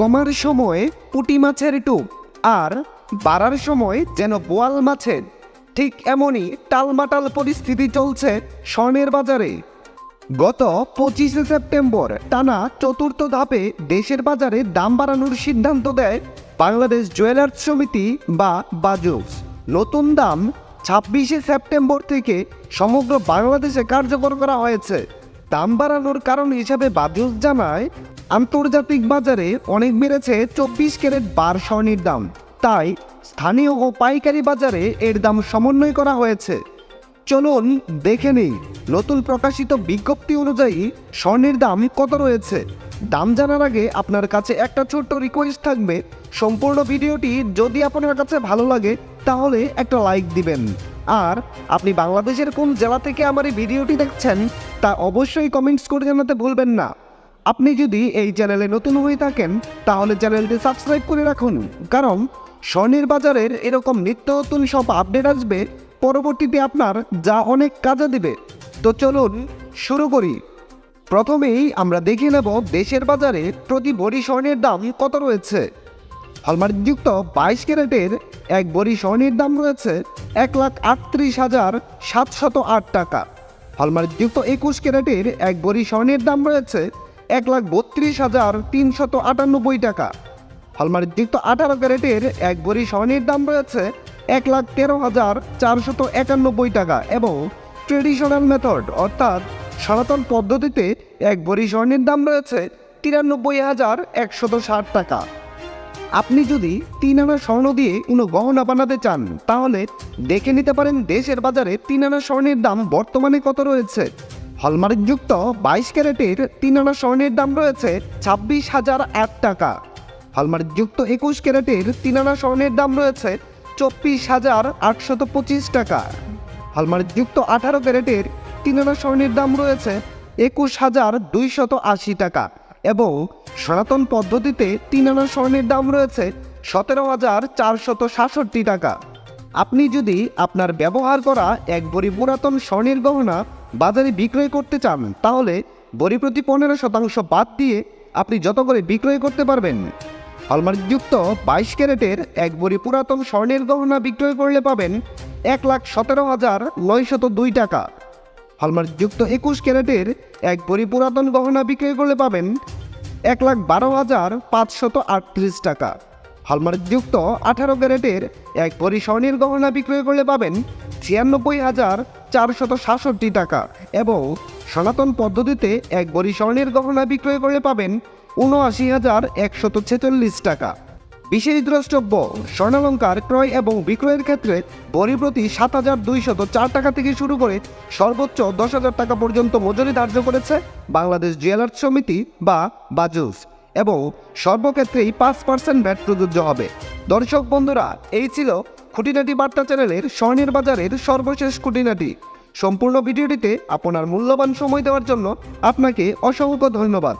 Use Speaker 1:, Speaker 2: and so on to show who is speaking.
Speaker 1: কমার সময় পুঁটি মাছের টুপ আর বাড়ার সময় যেন বোয়াল মাছের। ঠিক এমনই টালমাটাল পরিস্থিতি চলছে স্বর্ণের বাজারে। গত পঁচিশে সেপ্টেম্বর টানা চতুর্থ ধাপে দেশের বাজারে দাম বাড়ানোর সিদ্ধান্ত দেয় বাংলাদেশ জুয়েলার্স সমিতি বা বাজুস। নতুন দাম ছাব্বিশে সেপ্টেম্বর থেকে সমগ্র বাংলাদেশে কার্যকর করা হয়েছে। দাম বাড়ানোর কারণ হিসাবে বাজুস জানায় আন্তর্জাতিক বাজারে অনেক বেড়েছে চব্বিশ ক্যারেট বার স্বর্ণের দাম। তাই স্থানীয় ও পাইকারি বাজারে এর দাম সমন্বয় করা হয়েছে। চলুন দেখে নেই, নতুন প্রকাশিত বিজ্ঞপ্তি অনুযায়ী স্বর্ণের দাম কত রয়েছে। দাম জানার আগে আপনার কাছে একটা ছোট্ট রিকোয়েস্ট থাকবে। সম্পূর্ণ ভিডিওটি যদি আপনার কাছে ভালো লাগে, তাহলে একটা লাইক দিবেন। আর আপনি বাংলাদেশের কোন জেলা থেকে আমার এই ভিডিওটি দেখছেন, তা অবশ্যই কমেন্টস করে জানাতে ভুলবেন না। আপনি যদি এই চ্যানেলে নতুন হয়ে থাকেন, তাহলে চ্যানেলটি সাবস্ক্রাইব করে রাখুন। কারণ স্বর্ণের বাজারের এরকম নিত্য নতুন সব আপডেট আসবে, পরবর্তীতে আপনার যা অনেক কাজে দেবে। তো চলুন শুরু করি। প্রথমেই আমরা দেখে নেব দেশের বাজারে প্রতি ভরি স্বর্ণের দাম কত রয়েছে। হলমার্কযুক্ত বাইশ ক্যারেটের এক ভরি স্বর্ণের দাম রয়েছে এক লাখ আটত্রিশ হাজার সাতশত আট টাকা। হলমার্কযুক্ত একুশ ক্যারেটের এক ভরি স্বর্ণের দাম রয়েছে এক লাখ বত্রিশ হাজার তিনশত আটানব্বই টাকা। হলমার্কযুক্ত আঠারো ক্যারেটের এক ভরি স্বর্ণের দাম রয়েছে এক লাখ তেরো হাজার চারশত একানব্বই টাকা এবং ট্রেডিশনাল মেথড, অর্থাৎ সনাতন পদ্ধতিতে এক ভরি স্বর্ণের দাম রয়েছে তিরানব্বই হাজার একশত ষাট টাকা। আপনি যদি তিন আনা স্বর্ণ দিয়ে কোনো গহনা বানাতে চান, তাহলে দেখে নিতে পারেন দেশের বাজারে তিন আনা স্বর্ণের দাম বর্তমানে কত রয়েছে। হলমার্কযুক্ত বাইশ ক্যারেটের তিন আনা স্বর্ণের দাম রয়েছে ছাব্বিশ হাজার এক টাকা। হলমার্কযুক্ত একুশ ক্যারেটের তিন আনা স্বর্ণের দাম রয়েছে চব্বিশ হাজার আটশত পঁচিশ টাকা। হলমার্কযুক্ত আঠারো ক্যারেটের তিন আনা স্বর্ণের দাম রয়েছে একুশ হাজার দুইশত আশি টাকা এবং সনাতন পদ্ধতিতে তিন আনা স্বর্ণের দাম রয়েছে সতেরো হাজার চারশত সাতষট্টি টাকা। আপনি যদি আপনার ব্যবহার করা এক বড়ি পুরাতন স্বর্ণের গহনা বাজারে বিক্রয় করতে চান, তাহলে বড়ি প্রতি পনেরো শতাংশ বাদ দিয়ে আপনি যত করে বিক্রয় করতে পারবেন। হলমার্কযুক্ত বাইশ ক্যারেটের এক বড়ি পুরাতন স্বর্ণের গহনা বিক্রয় করলে পাবেন এক লাখ সতেরো হাজার নয়শত দুই টাকা। হলমার্কযুক্ত একুশ ক্যারেটের এক ভরি পুরাতন গহনা বিক্রয় করলে পাবেন এক লাখ বারো হাজার পাঁচশত আটত্রিশ টাকা। হলমার্কযুক্ত আঠারো ক্যারেটের এক ভরি গহনা বিক্রয় করলে পাবেন ছিয়ানব্বই হাজার চারশত সাতষট্টি টাকা এবং সনাতন পদ্ধতিতে এক ভরি গহনা বিক্রয় করলে পাবেন উনআশি হাজার একশত ছেচল্লিশ টাকা। বিশেষ দ্রষ্টব্য, স্বর্ণালঙ্কার ক্রয় এবং বিক্রয়ের ক্ষেত্রে বড়ি প্রতি সাত হাজার দুইশত চার টাকা থেকে শুরু করে সর্বোচ্চ দশ হাজার টাকা পর্যন্ত মজুরি ধার্য করেছে বাংলাদেশ জুয়েলার্স সমিতি বা বাজুস। এবং সর্বক্ষেত্রেই পাঁচ পার্সেন্ট ব্যাট প্রযোজ্য হবে। দর্শক বন্ধুরা, এই ছিল খুঁটিনাটি বার্তা চ্যানেলের স্বর্ণের বাজারের সর্বশেষ খুঁটিনাটি। সম্পূর্ণ ভিডিওটিতে আপনার মূল্যবান সময় দেওয়ার জন্য আপনাকে অসংখ্য ধন্যবাদ।